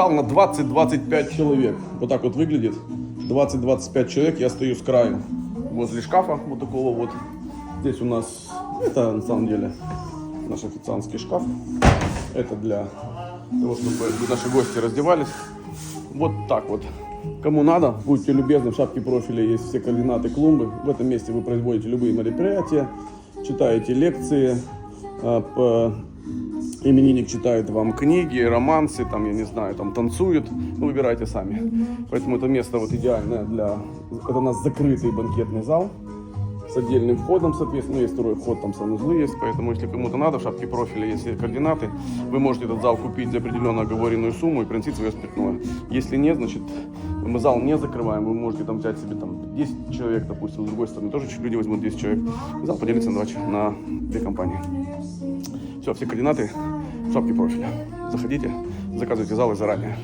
зал на 20-25 человек. Вот так вот выглядит. 20-25 человек. Я стою с краю возле шкафа вот такого вот. Здесь у нас, это на самом деле наш официантский шкаф. Это для того, чтобы наши гости раздевались. Вот так вот. Кому надо, будьте любезны, в шапке профиля есть все координаты клумбы. В этом месте вы производите любые мероприятия, читаете лекции, а, именинник читает вам книги, романсы, там, я не знаю, там танцует, ну, выбирайте сами. Поэтому это место вот идеальное для... Это у нас закрытый банкетный зал с отдельным входом, соответственно, есть второй вход, там санузлы есть, поэтому если кому-то надо, в шапке профиля есть координаты, вы можете этот зал купить за определенно оговоренную сумму и приносить свое спиртное. Если нет, значит, мы зал не закрываем, вы можете там взять себе там 10 человек, допустим, с другой стороны тоже люди возьмут 10 человек, зал поделится на, два ч- на две компании. Все, все координаты в шапке профиля. Заходите, заказывайте залы заранее.